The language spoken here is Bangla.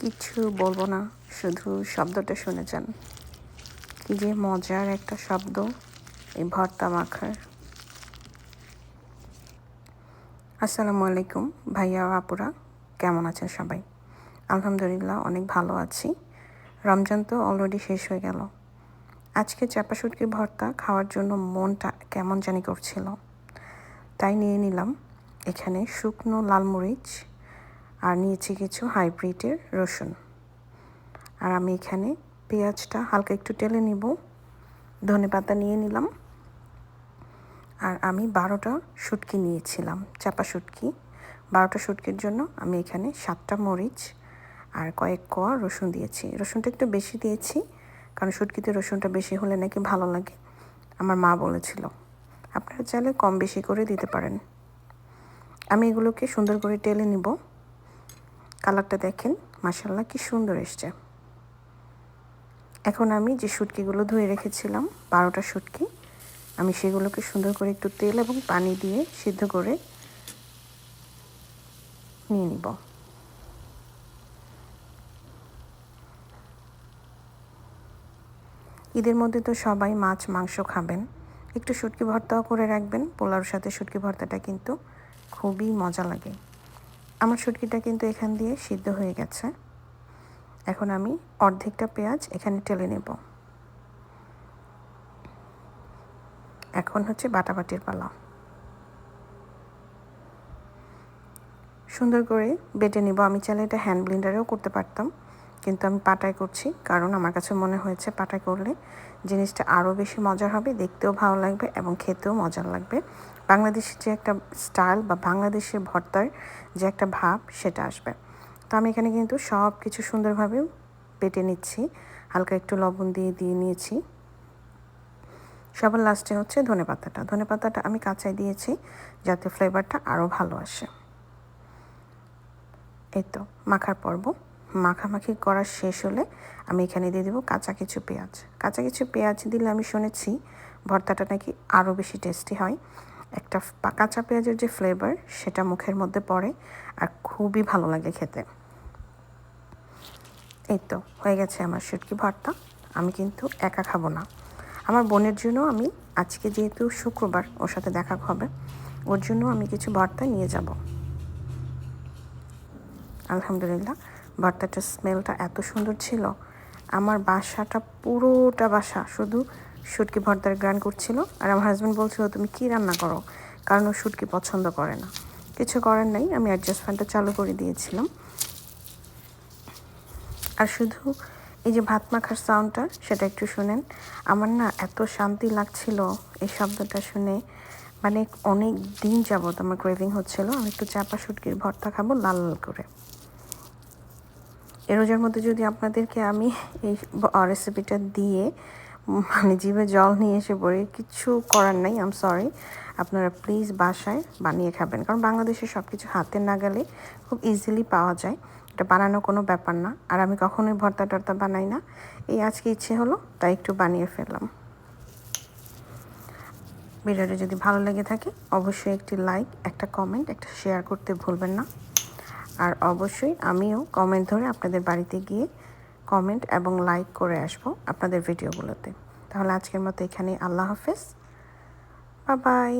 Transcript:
কিছু বলব না, শুধু শব্দটা শুনে যান কি যে মজার একটা শব্দ, এই ভর্তা মাখার। আসসালামু আলাইকুম ভাইয়া আপুরা, কেমন আছেন সবাই? আলহামদুলিল্লাহ অনেক ভালো আছি। রমজান তো অলরেডি শেষ হয়ে গেল। আজকে চাপা শুটকি ভর্তা খাওয়ার জন্য মনটা কেমন জানি করছিল। তাই নিয়ে নিলাম এখানে শুকনো লাল মরিচ আর নিয়েছি কিছু হাইব্রিডের রসুন। আর আমি এখানে পেঁয়াজটা হালকা একটু টেলে নিব। ধনে পাতা নিয়ে নিলাম। আর আমি বারোটা শুটকি নিয়েছিলাম, চাপা শুটকি। বারোটা শুটকির জন্য আমি এখানে সাতটা মরিচ আর কয়েক কোয়া রসুন দিয়েছি। রসুনটা একটু বেশি দিয়েছি, কারণ শুটকিতে রসুনটা বেশি হলে নাকি ভালো লাগে। আমার মা বলেছিল, আপনারা চাইলে কম বেশি করে দিতে পারেন। আমি এগুলোকে সুন্দর করে টেলে নিব। কালারটা দেখেন মাসাল্লাহ কি সুন্দর এসছে। এখন আমি যে শুটকিগুলো ধুয়ে রেখেছিলাম, বারোটা শুটকি, আমি সেগুলোকে সুন্দর করে একটু তেল এবং পানি দিয়ে সিদ্ধ করে নিয়ে নিব। ঈদের মধ্যে তো সবাই মাছ, মাংস খাবেন। একটু শুটকি ভর্তাও করে রাখবেন, পোলাওর সাথে শুটকি ভর্তাটা কিন্তু খুবই মজা লাগে। আমার শুটকিটা কিন্তু এখান দিয়ে সিদ্ধ হয়ে গেছে। এখন আমি অর্ধেকটা পেঁয়াজ এখানে টেলে নেব। এখন হচ্ছে বাটাবাটির পালা। সুন্দর করে বেটে নিব। আমি চাইলে এটা হ্যান্ড ব্লেন্ডারেও করতে পারতাম, কিন্তু আমি পাটায় করছি, কারণ আমার কাছে মনে হয়েছে পাটায় করলে জিনিসটা আরও বেশি মজার হবে, দেখতেও ভালো লাগবে এবং খেতেও মজার লাগবে। বাংলাদেশের যে একটা স্টাইল বা বাংলাদেশের ভর্তার যে একটা ভাব, সেটা আসবে। তো আমি এখানে কিন্তু সব কিছু সুন্দরভাবে বেটে নিচ্ছি। হালকা একটু লবণ দিয়ে দিয়ে নিয়েছি। সবার লাস্টে হচ্ছে ধনে পাতাটা। ধনে পাতাটা আমি কাঁচাই দিয়েছি যাতে ফ্লেভারটা আরও ভালো আসে। এই তো, মাখার পর্ব। মাখামাখি করা শেষ হলে আমি এখানে দিয়ে দেবো কাঁচা কিছু পেঁয়াজ। কাঁচা কিছু পেঁয়াজ দিলে আমি শুনেছি ভর্তাটা নাকি আরও বেশি টেস্টি হয়। একটা কাঁচা পেঁয়াজের যে ফ্লেভার সেটা মুখের মধ্যে পড়ে আর খুবই ভালো লাগে খেতে। এই তো, হয়ে গেছে আমার শুটকি ভর্তা। আমি কিন্তু একা খাব না। আমার বোনের জন্য আমি আজকে যেহেতু শুক্রবার, ওর সাথে দেখা হবে, ওর জন্য আমি কিছু ভর্তা নিয়ে যাব। আলহামদুলিল্লাহ, ভর্তাটার স্মেলটা এত সুন্দর ছিল। আমার বাসাটা পুরোটা বাসা, শুধু শুটকি ভর্তার গ্রান করছিল আর আমার হাজব্যান্ড বলছিল, তুমি কি রান্না করো? কারণ ও শুটকি পছন্দ করে না। কিছু করার নাই, আমি অ্যাডজাস্ট ফ্যানটা চালু করে দিয়েছিলাম। আর শুধু এই যে ভাত মাখার সাউন্ডটা সেটা একটু শুনেন। আমার না এত শান্তি লাগছিল এই শব্দটা শুনে। মানে অনেক দিন যাবত আমার ক্রেভিং হচ্ছিল, আমি একটু চাপা শুটকির ভর্তা খাব লাল লাল করে। এ রোজার মধ্যে যদি আপনাদেরকে আমি এই রেসিপিটা দিয়ে মানে জিভে জল নিয়ে এসে পড়ি, কিছু করার নাই আম সরি আপনারা প্লিজ বাসায় বানিয়ে খাবেন, কারণ বাংলাদেশে সব কিছু হাতে না গেলে খুব ইজিলি পাওয়া যায়। এটা বানানো কোনো ব্যাপার না, আর আমি কখনোই ভর্তা টর্তা বানাই না। এই আজকে ইচ্ছে হলো, তাই একটু বানিয়ে ফেললাম। ভিডিওটা যদি ভালো লেগে থাকে, অবশ্যই একটি লাইক একটা কমেন্ট একটা শেয়ার করতে ভুলবেন না। আর অবশ্যই আমিও কমেন্ট ধরে আপনাদের বাড়িতে গিয়ে কমেন্ট এবং লাইক করে আসব আপনাদের ভিডিওগুলোতে তাহলে আজকের মতো এখানেই আল্লাহ হাফেজ। বাই